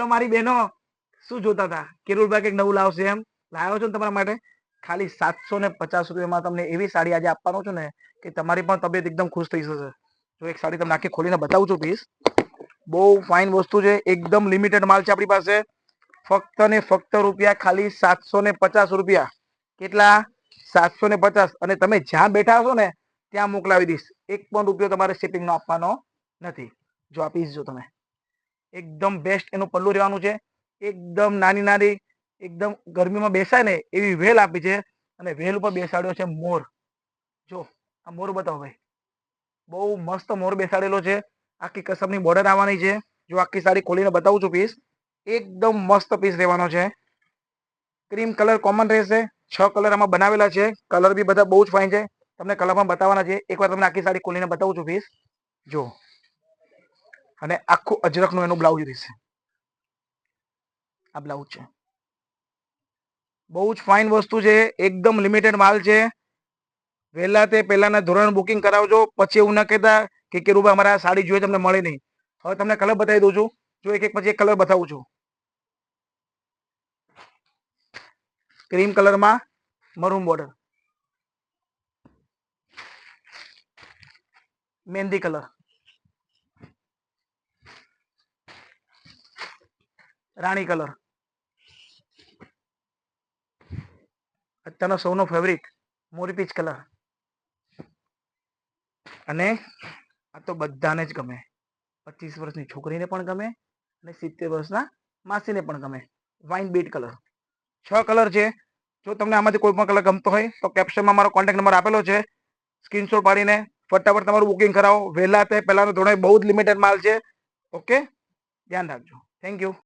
તમારી બહેનો શું જોતા હતા? કિરુલભાઈ કંઈક નવું લાવશે એમ? લાવ્યો છું તમારા માટે? ખાલી સાતસો ને પચાસ રૂપિયામાં તમને એવી સાડી આજે આપવાનો છું ને કે તમારી પણ તબિયત એકદમ ખુશ થઈ જશે. જો એક સાડી તમને આખી ખોલીને બતાવું છું પીસ બહુ ફાઇન વસ્તુ છે. એકદમ લિમિટેડ માલ છે આપણી પાસે. ફક્ત ને ફક્ત રૂપિયા ખાલી સાતસો ને પચાસ રૂપિયા. કેટલા? સાતસો ને પચાસ. અને તમે જ્યાં બેઠા હશો ને ત્યાં મોકલાવી દઈશ. એક પણ રૂપિયો તમારે શિપિંગનો આપવાનો નથી. જો આ જો તમે. એકદમ બેસ્ટ એનું પલ્લું રહેવાનું છે. એકદમ નાની નાની, એકદમ ગરમીમાં બેસાય ને એવી વેલ આપી છે. અને વેલ ઉપર બેસાડ્યો છે મોર. જો, આ મોર બતાવો ભાઈ. બહુ મસ્ત મોર બેસાડેલો છે. આખી કસબની બોર્ડર આવવાની છે. જો આખી સાડી ખોલીને બતાવું છું પીસ એકદમ મસ્ત પીસ રહેવાનો છે. ક્રીમ કલર કોમન રહેશે. છ કલર આમાં બનાવેલા છે. કલર બી બધા બહુ જ ફાઇન છે. તમને કલરમાં બતાવવાના છે. એકવાર તમને આખી સાડી ખોલીને બતાવું છું પીસ જો અને આખું અજરકનું એનું બ્લાઉઝ રહેશે. આ બ્લાઉઝ છે. બહુ જ ફાઇન વસ્તુ છે. એકદમ લિમિટેડ માલ છે. વહેલા તે પહેલાના ધોરણ બુકિંગ કરાવજો. પછી એવું ન કહેતા કે કેરુભાઈ અમારે આ સાડી જોઈએ, તમને મળે નહીં. હવે તમને કલર બતાવી દઉં છું. જો એક એક પછી એક કલર બતાવું છું. ક્રીમ કલરમાં મરૂન બોર્ડર મહેંદી કલર રાણી કલર. અત્યારનો સૌનો ફેવરિટ મોરી પીચ કલર. અને આ તો બધાને જ ગમે. પચીસ વર્ષની છોકરીને પણ ગમે અને સિત્તેર વર્ષના માસીને પણ ગમે. Wine beet colour. છ કલર છે. જો તમને આમાંથી કોઈ પણ કલર ગમતો હોય, તો કેપ્શનમાં મારો કોન્ટેક્ટ નંબર આપેલો છે. સ્ક્રીનશોટ પાડીને ફટાફટ તમારું બુકિંગ કરાવો. વહેલા તે પહેલાંનો ધોરણે બહુ જ લિમિટેડ માલ છે. ઓકે ધ્યાન રાખજો. Thank you